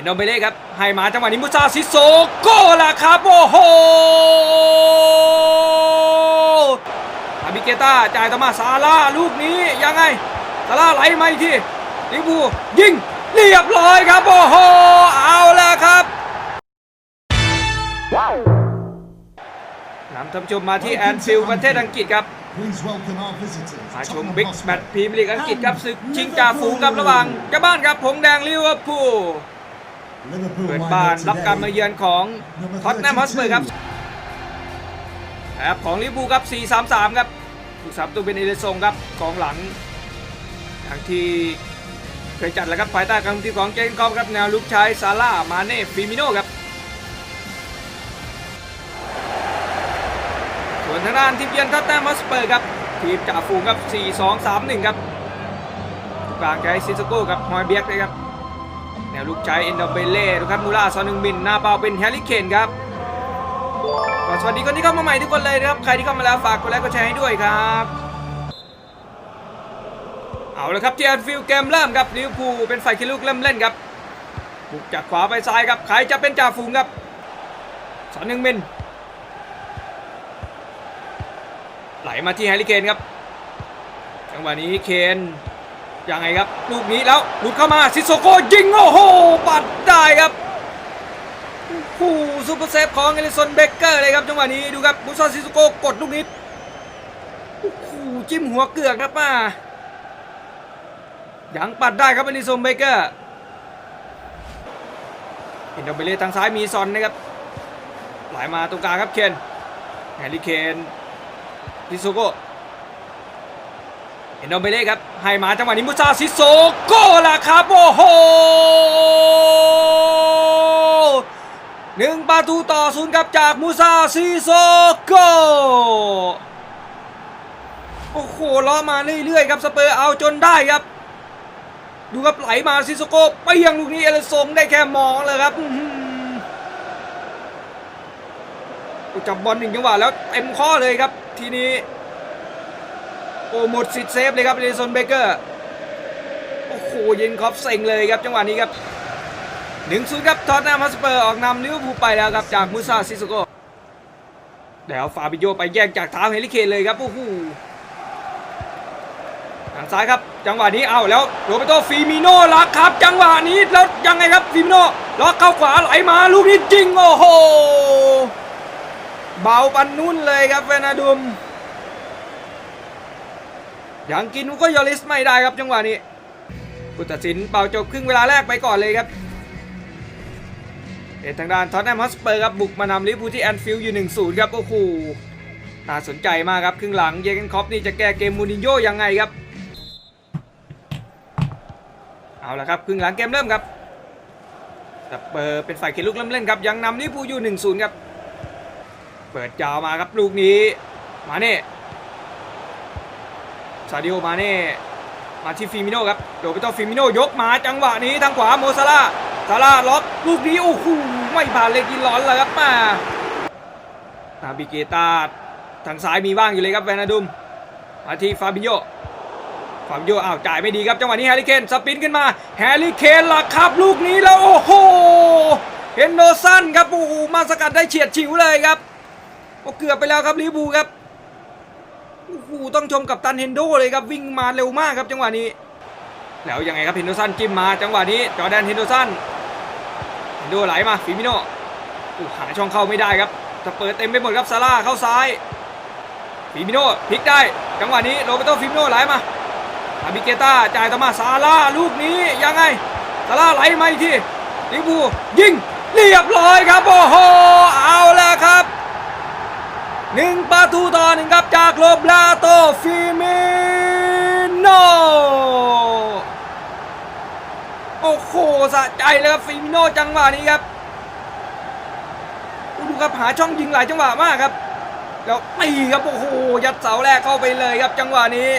นโดเบเล่ครับ ให้มาจังหวะนี้มุซาซิโซโก้ละครับ โอ้โหอาบิเกต้าจ่ายต่อมาซาร่าลูกนี้ยังไงซาร่าไหลมาอีกทีลิเวอร์พูยิงเรียบร้อยครับโอ้โหเอาล้วครับนำท่านชมมาที่แอนฟิลด์ประเทศอังกฤษครับมาชมบิ๊กแมตช์พรีเมียร์ลีกอังกฤษครับศึกชิงจ่าฝูงครับระหว่างเจ้าบ้านครับผงแดงลิเวอร์พูล เปิดบ้านรับการมาเยือนของท็อตแนมฮอสเปอร์ครับครับของลิเวอร์พูครับ 4-3-3 ครับผู้สามตัวเป็นเอเดซงครับกองหลัง อย่างที่เคยจัดแล้วครับภายใต้การคุมทีมของเจนคอมครับแนวลุกใช้ซาร่ามาเน่ฟิมิโน่ครับส่วนทางด้านทีมเยือนท็อตแนมฮอสเปอร์ครับทีมจ่าฝูงครับ 4-2-3-1 ครับกลางใช้ซิสโก้กับฮอยเบียกเลยครับ แนวลูกใช้เอ็นดอเบเล่ดูครับมูล่าซอนนึงมินหน้าเปาเป็นแฮร์รี่เคนครับก็สวัสดีคนที่เข้ามาใหม่ทุกคนเลยนะครับ ใครที่เข้ามาแล้วฝากกดไลค์กดแชร์ให้ด้วยครับเอาละครับที่แอนฟิลเกมเริ่มครับลิเวอร์พูลเป็นฝ่ายคิดลูกเริ่มเล่นครับบุกจากขวาไปซ้ายครับใครจะเป็นจ่าฝูงครับซอนนึงมินไหลมาที่แฮร์รี่เคนครับจังหวะนี้เคน ยังไงครับ ลูกนี้แล้วหลุดเข้ามาซิโซโกยิงโอ้โหปัดได้ครับโอ้ซูเปอร์เซฟของเอลิสันเบเกอร์เลยครับจังหวะนี้ดูครับบุซาซิโซโกกดลูกนี้โอ้โหจิ้มหัวเกือกครับมายังปัดได้ครับเอลิสันเบเกอร์เห็นดอเบเล่ทางซ้ายมีซอนนะครับไหลมาตรงกลางครับเคนแฮร์รี่เคนซิโซโก เห็นโดเบเล่ครับให้มาจังหวะนี้มุซาซิโซโก้ละครับโอ้โหหนึ่งประตูต่อศูนย์ครับจากมุซาซิโซโก้โอ้โหล้อมาเรื่อยๆครับสเปอร์เอาจนได้ครับ ดูครับไหลมาซิโซโก้ไปยังลูกนี้เอลซงได้แค่มองเลยครับจับบอลหนึ่งจังหวะแล้วเต็มข้อเลยครับทีนี้ โอ้หมดสิทธิ์เซฟเลยครับเรซอนเบเกอร์โอ้โหยิงครอปเซ็งเลยครับจังหวะนี้ครับหนึ่งศูนย์ครับทอตแนมฮัสเปอร์ออกนำลิเวอร์พูลไปแล้วครับจากมูซาซิโซโกแล้วฟาบิโยไปแย่งจากเท้าเฮลิเคนเลยครับโอ้โหทางซ้ายครับจังหวะนี้เอาแล้วโรเบโตฟิมิโน่ลักครับ จังหวะนี้แล้วยังไงครับฟิมิโน่ล็อกเข้าขวาไหลมาลูกนี้จริงโอ้โหเบาปันนุ่นเลยครับเวนาดุม ยังกินวุก็ยอริสไม่ได้ครับจังหวะนี้ผู้ตัดสินเป่าจบครึ่งเวลาแรกไปก่อนเลยครับเอ็ทางด้านท็อตแนมฮอสเปอร์ครับบุกมานำลิเวอร์พูลที่แอนฟิลด์อยู่ 1-0 ครับโอ้โหน่าสนใจมากครับครึ่งหลังเยเกนคอปนี่จะแก้เกมมูรินโญ่ยังไงครับ เอาละครับครึ่งหลังเกมเริ่มครับสเปอร์เป็นฝ่ายเขียนลูกเริ่มเล่นครับยังนำลิเวอร์พูลอยู่ 1-0 ครับ เปิดยาวมาครับลูกนี้มาเน่ ซาดิโอมาเน่มาที่ฟิมิโน่ครับโดเปโตฟิมิโน่ยกมาจังหวะนี้ทางขวาโมซาร่าซาร่าล็อกลูกนี้โอ้โหไม่ผ่านเลยกินร้อนเลยครับมานาบิเกตาทางซ้ายมีว่างอยู่เลยครับแวนาดุมมาที่ฟาบิโยฟาบิโยอ้าวจ่ายไม่ดีครับจังหวะนี้แฮร์รี่เคนสปินขึ้นมาแฮร์รี่เคนหลักครับลูกนี้แล้วโอ้โหเฮนโดสันครับโอ้โหมาสกัดได้เฉียดฉิวเลยครับโอ้เกือบไปแล้วครับลิเวอร์พูครับ โอ้โหต้องชมกับตันเฮนโดเลยครับวิ่งมาเร็วมากครับจังหวะนี้ แล้วยังไงครับเฮนโดสันจิ้มมาจังหวะนี้จอแดนเฮนโดสันเฮนโดไหลมาฟิมิโนโอ้หาช่องเข้าไม่ได้ครับจะเปิดเต็มไปหมดครับซาร่าเข้าซ้ายฟิมิโนพลิกได้ จังหวะนี้โรเบโตฟิมิโนไหลมาอาบิเกต้าจ่ายต่อมาซาร่าลูกนี้ยังไงซาร่าไหลมาอีกทีลิเวอร์พูยิงเรียบร้อยครับโอ้โหเอาแล้วครับ หนึ่งประตูต่อหนึ่งครับจากโรบลาโตฟิมิโนโอ้โหสะใจเลยครับฟิมิโนจังหวะนี้ครับดูครับหาช่องยิงหลายจังหวะมากครับแล้วตีครับโอ้โหยัดเสาแรกเข้าไปเลยครับจังหวะนี้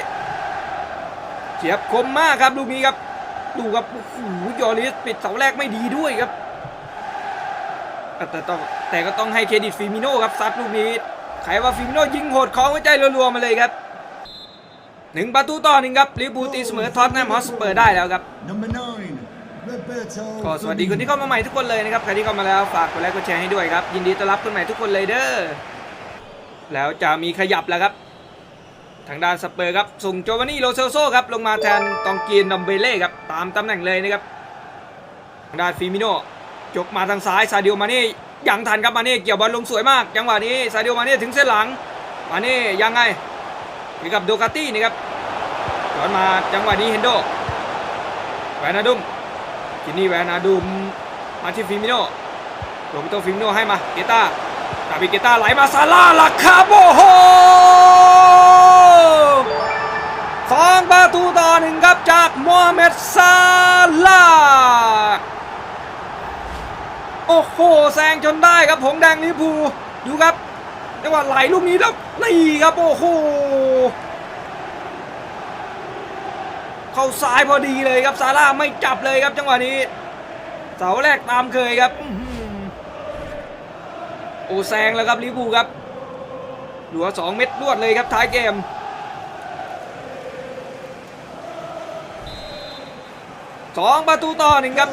เฉียบคมมากครับลูกนี้ครับดูครับโอ้โหยอริสปิดเสาแรกไม่ดีด้วยครับแต่ต้องแต่ก็ต้องให้เครดิตฟิมิโนครับซัดลูกนี้ ใครว่าฟิมิโนยิงโหดของหัวใจรัวๆมาเลยครับหนึ่งประตูต่อหนึ่งครับลิเวอร์พูลตีเสมอท็อตแนมฮอสเปอร์ได้แล้วครับ Number nine, Roberto ก็สวัสดีคนที่เข้ามาใหม่ทุกคนเลยนะครับใครที่เข้ามาแล้วฝากกดไลค์กดแชร์ให้ด้วยครับยินดีต้อนรับคนใหม่ทุกคนเลยเด้อแล้วจะมีขยับแล้วครับ ทางด้านสเปอร์ครับส่งโจวานนี่โรเซลโซครับลงมาแทนตองกีนดอมเบเล่ครับตามตำแหน่งเลยนะครับทางด้านฟิมิโนยกมาทางซ้ายซาดิโอมาเน่ ยังทันครับมาเน่เกี่ยวบอลลงสวยมากจังหวะนี้ซาดิโอมาเน่ถึงเส้นหลังมาเน่ยังไงกับโดกาตี้นี่ครับย้อนมาจังหวะนี้เฮนโดแวนาดุมจินนี่แวนาดุมมาที่ฟิมิโนโรเบโตฟิมิโนให้มาเกต้าตาบิเกต้าไหลมาซาร่าลักคาโบโฮ ครับผงแดงลิพูดูครับจังหวะไหลลูกนี้แล้วนี่ครับโอ้โหเข้าซ้ายพอดีเลยครับซาร่าไม่จับเลยครับจังหวะนี้ เสาแรกตามเคยครับโอ้แซงแล้วครับลิพูครับหลือสองเม็ดรวดเลยครับท้ายเกมสองประตูต่อหนึ่งครับ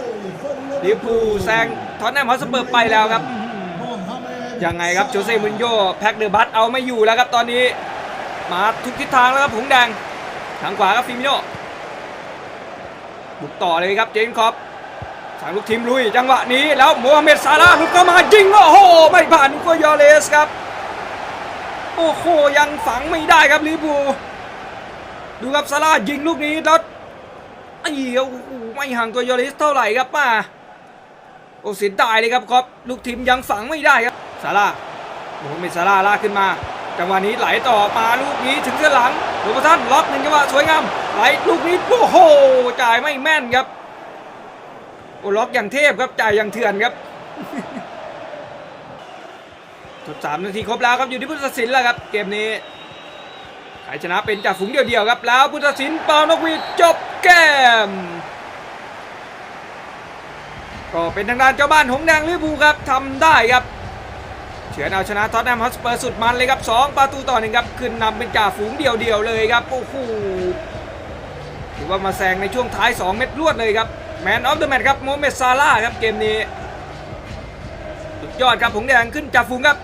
ลิพูแซงทอนแนมฮอสเปอร์ไปแล้วครับอื้อหือ Mohamed ยังไงครับโจเซ่มุนโยแพ็กเดอะบัตเอาไม่อยู่แล้วครับตอนนี้ มาทุกทิศทางแล้วครับผงแดงทางขวาครับฟิมิโนบุกต่อเลยครับเจนคอปสั่งลูกทีมลุยจังหวะนี้แล้วโมฮัมเหม็ดซาร่าหลุดเข้ามายิงโอ้โหไม่ผ่านนุโกยอเลสครับโอ้โหยังฝังไม่ได้ครับลิเวอร์พูดูครับซาร่าห์ยิงลูกนี้แล้วไอ้เหี้ยโอ้ไม่ห่างตัวยอเลสเท่าไหร่ครับป้าโอ้เสียดายเลยครับครับลูกทีมยังฝังไม่ได้ครับ ซาร่าโอ้โหเป็นซาร่าลากขึ้นมา จังหวะนี้ไหลต่อมาลูกนี้ถึงเส้นหลังโรบท่านล็อกหนึ่งจังหวะสวยงามไหลลูกนี้โอ้โหจ่ายไม่แม่นครับโอ้ล็อกอย่างเทพครับจ่ายอย่างเถื่อนครับจบสามนาทีครบแล้วครับอยู่ที่พุทธศิลป์แล้วครับเกมนี้ใครชนะเป็นจากฝูงเดียวๆครับ แล้วพุทธศิลป์เปานกหวีดจบเกมก็เป็นทางด้านเจ้าบ้านหงแดงลิเวอร์พูครับทำได้ครับ เฉือนเอาชนะท็อตแนมฮอสเปอร์สุดมันเลยครับ 2 ประตูต่อหนึ่งครับ ขึ้นนำเป็นจ่าฝูงเดียวๆเลยครับ โอ้โหถือว่ามาแซงในช่วงท้าย 2 เม็ดรวดเลยครับแมนออฟเดอะแมตครับโมเมสซาร่าครับเกมนี้ สุดยอดครับผงแดงขึ้นจ่าฝูงครับ